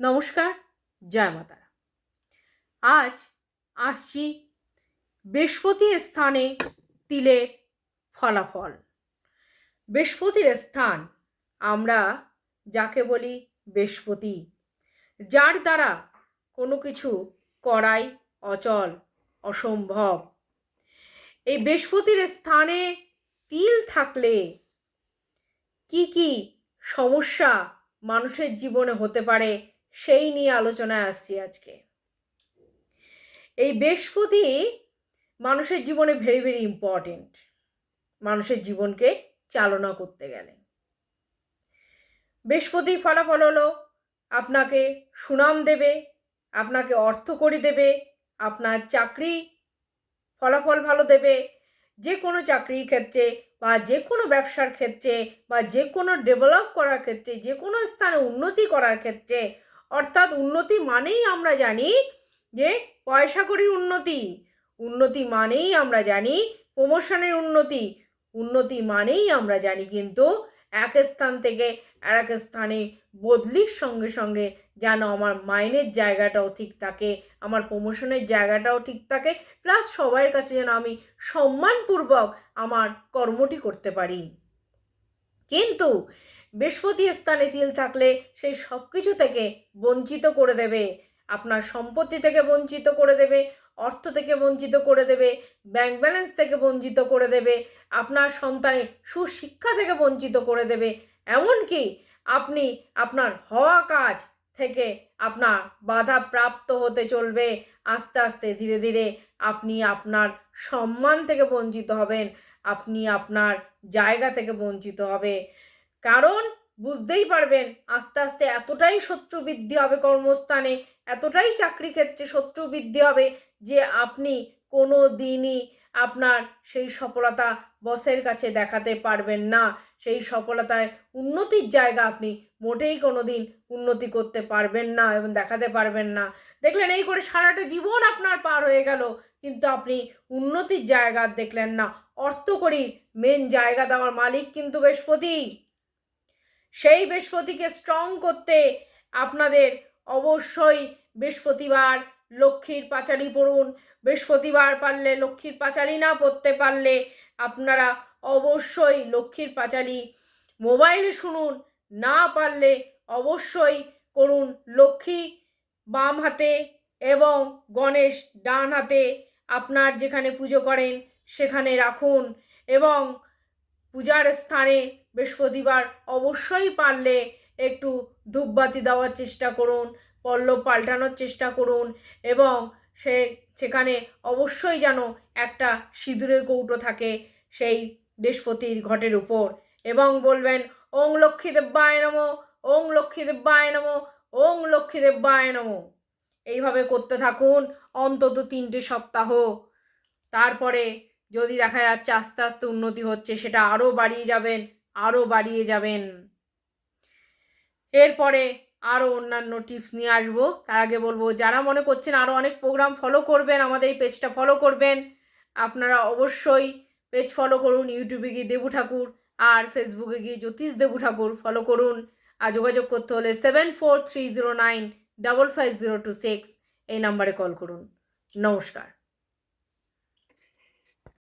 নমস্কার, জয় মাতারা। আজ আসছি বৃহস্পতি স্থানে তিলের ফলাফল। বৃহস্পতির স্থান আমরা যাকে বলি বৃহস্পতি, যার দ্বারা কোনো কিছু করাই অচল, অসম্ভব। এই বৃহস্পতির স্থানে তিল থাকলে কি কি সমস্যা মানুষের জীবনে হতে পারে সেই নিয়ে আলোচনায় আসছি আজকে। এই বৃহস্পতি মানুষের জীবনে ভেরি ভেরি ইম্পর্টেন্ট মানুষের জীবনকে চালনা করতে গেলে। বৃহস্পতি ফলাফল হলো, আপনাকে সুনাম দেবে, আপনাকে অর্থ করি দেবে, আপনার চাকরি ফলাফল ভালো দেবে, যে কোনো চাকরির ক্ষেত্রে বা যে কোনো ব্যবসার ক্ষেত্রে বা যে কোনো ডেভেলপ করার ক্ষেত্রে, যে কোনো স্থানে উন্নতি করার ক্ষেত্রে অর্থাৎ উন্নতি মানেই আমরা জানি যে পয়সা করি উন্নতি উন্নতি মানেই আমরা জানি প্রমোশনের উন্নতি উন্নতি মানেই আমরা জানি কিন্তু এক স্থান থেকে আর এক স্থানে বদলির সঙ্গে সঙ্গে যেন আমার মাইনের জায়গাটাও ঠিক থাকে, আমার প্রমোশনের জায়গাটাও ঠিক থাকে প্লাস সবার কাছে যেন আমি সম্মানপূর্বক আমার কর্মটি করতে পারি। কিন্তু বৃহস্পতি স্থানে তিল থাকলে সেই সব কিছু থেকে বঞ্চিত করে দেবে। আপনার সম্পত্তি থেকে বঞ্চিত করে দেবে, অর্থ থেকে বঞ্চিত করে দেবে ব্যাংক ব্যালেন্স থেকে বঞ্চিত করে দেবে, আপনার সন্তানের সুশিক্ষা থেকে বঞ্চিত করে দেবে। এমনকি আপনি আপনার হওয়া কাজ থেকে আপনার বাধা প্রাপ্ত হতে চলবে। আস্তে আস্তে ধীরে ধীরে আপনি আপনার সম্মান থেকে বঞ্চিত হবেন। আপনি আপনার জায়গা থেকে বঞ্চিত হবে। কারণ বুঝতেই পারবেন আস্তে আস্তে এতটাই শত্রু বৃদ্ধি হবে কর্মস্থানে, এতটাই চাকরি ক্ষেত্রে শত্রু বৃদ্ধি হবে যে আপনি কোনো দিনই আপনার সেই সফলতা বসের কাছে দেখাতে পারবেন না। সেই সফলতায় উন্নতির জায়গা আপনি মোটেই কোনো দিন উন্নতি করতে পারবেন না এবং দেখাতে পারবেন না। দেখলেন এই করে সারাটা জীবন আপনার পার হয়ে গেল, কিন্তু আপনি উন্নতির জায়গা দেখলেন না। অর্থ করি মেন জায়গা দেওয়ার মালিক কিন্তু বৃহস্পতি। সেই বৃহস্পতিকে স্ট্রং করতে আপনাদের অবশ্যই বৃহস্পতিবার লক্ষ্মীর পাঁচালি পড়ুন। বৃহস্পতিবার পারলে লক্ষ্মীর পাঁচালি না পড়তে পারলে আপনারা অবশ্যই লক্ষ্মীর পাঁচালি মোবাইলে শুনুন, না পারলে অবশ্যই করুন লক্ষ্মী বাম হাতে এবং গণেশ ডান হাতে। আপনার যেখানে পুজো করেন সেখানে রাখুন এবং পূজার স্থানে বৃহস্পতিবার অবশ্যই পারলে একটু ধূপবাতি দেওয়ার চেষ্টা করুন, পল্লব পাল্টানোর চেষ্টা করুন এবং সে, সেখানে অবশ্যই যেন একটা সিঁদুরের কৌটো থাকে সেই বৃহস্পতির ঘটের উপর এবং বলবেন, ওং লক্ষ্মী দেব্যায় নম, ওং লক্ষ্মী দেব্যায় নম, ওং লক্ষ্মী দেব্যায় নম। এইভাবে করতে থাকুন অন্তত তিনটে সপ্তাহ। তারপরে যদি দেখা যাচ্ছে আস্তে আস্তে উন্নতি হচ্ছে, সেটা আরও বাড়িয়ে যাবেন আরও বাড়িয়ে যাবেন। এরপরে আরও অন্যান্য টিপস নিয়ে আসব। তার আগে বলব, যারা মনে করছেন আরও অনেক প্রোগ্রাম ফলো করবেন, আমাদের এই পেজটা ফলো করবেন, আপনারা অবশ্যই পেজ ফলো করুন ইউটিউবে গিয়ে দেবু ঠাকুর আর ফেসবুকে গিয়ে জ্যোতিষ দেবু ঠাকুর ফলো করুন। আর যোগাযোগ করতে হলে seven four three zero nine double five zero two six এই নাম্বারে কল করুন। নমস্কার।